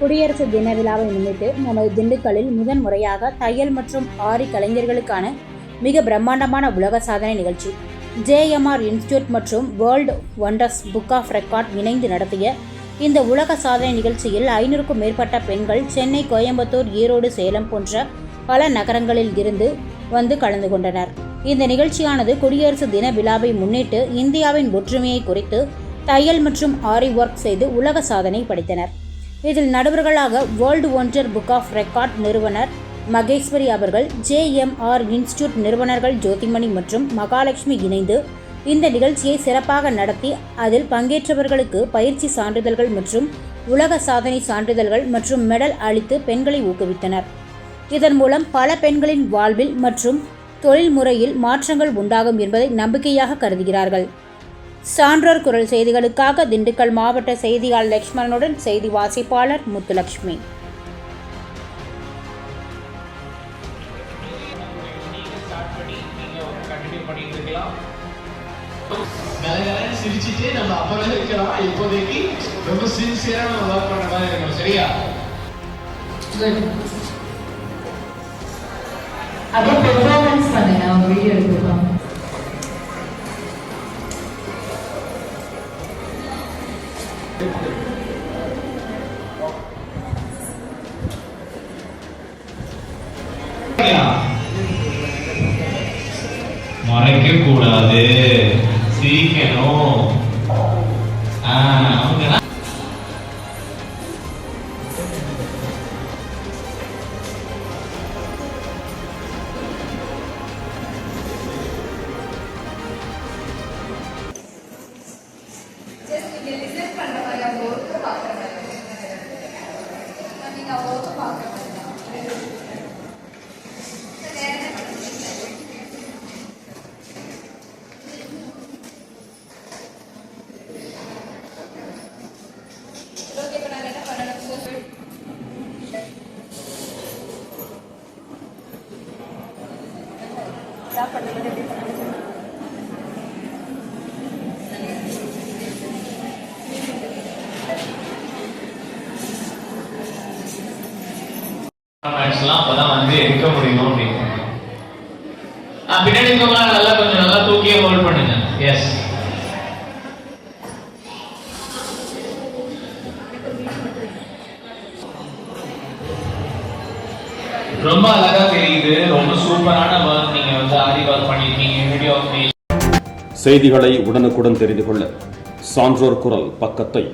குடியரசு தின விழாவை முன்னிட்டு நமது திண்டுக்கல்லில் முதன் முறையாக தையல் மற்றும் ஆரி கலைஞர்களுக்கான மிக பிரம்மாண்டமான உலக சாதனை நிகழ்ச்சி. ஜேஎம்ஆர் இன்ஸ்டியூட் மற்றும் world wonders book of record இணைந்து நடத்திய இந்த உலக சாதனை நிகழ்ச்சியில் ஐநூறுக்கும் மேற்பட்ட பெண்கள் சென்னை கோயம்புத்தூர் ஈரோடு சேலம் போன்ற பல நகரங்களில் இருந்து வந்து கலந்து கொண்டனர். இந்த நிகழ்ச்சியானது குடியரசு தின விழாவை முன்னிட்டு இந்தியாவின் ஒற்றுமையை குறித்து தையல் மற்றும் ஆரி ஒர்க் செய்து உலக சாதனை படைத்தனர். இதில் நடுவர்களாக world wonder book of record நிறுவனர் மகேஸ்வரி அவர்கள் ஜேஎம்ஆர் இன்ஸ்டியூட் நிறுவனர்கள் ஜோதிமணி மற்றும் மகாலட்சுமி இணைந்து இந்த நிகழ்ச்சியை சிறப்பாக நடத்தி அதில் பங்கேற்றவர்களுக்கு பயிற்சி சான்றிதழ்கள் மற்றும் உலக சாதனை சான்றிதழ்கள் மற்றும் மெடல் அளித்து பெண்களை ஊக்குவித்தனர். இதன் மூலம் பல பெண்களின் வாழ்வில் மற்றும் தொழில் முறையில் மாற்றங்கள் உண்டாகும் என்பதை நம்பிக்கையாக கருதுகிறார்கள். சான்றோர் குரல் செய்திகளுக்காக திண்டுக்கல் மாவட்ட செய்தியாளர் லட்சுமணனுடன் செய்தி வாசிப்பாளர் முத்துலட்சுமி. சிரிச்சிட்டு நம்ம அப்பவே இருக்கலாம் இப்போதைக்கு ரொம்ப சின்சியரா நம்ம ஒர்க் பண்ற மாதிரி இருக்கணும். சரியா? குட் மறைக்க கூடாது சிரிக்கணும் ஆ, அவங்க தான் மேட்ச்லாம் அப்பதான் வந்து எடுக்க முடியும் அப்படின்னு பின்னாடி இருக்கவங்களாம் நல்லா கொஞ்சம் நல்லா தூக்கியே ஹோல்ட் பண்ணுங்க. எஸ் ரொம்ப அழகா தெரியுது. ரொம்ப சூப்பரான ஒர்க் நீங்க வந்து ஆரி ஒர்க் பண்ணிருக்கீங்க வீடியோ செய்திகளை உடனுக்குடன் தெரிந்து கொள்ள சான்றோர் குரல் பக்கத்தை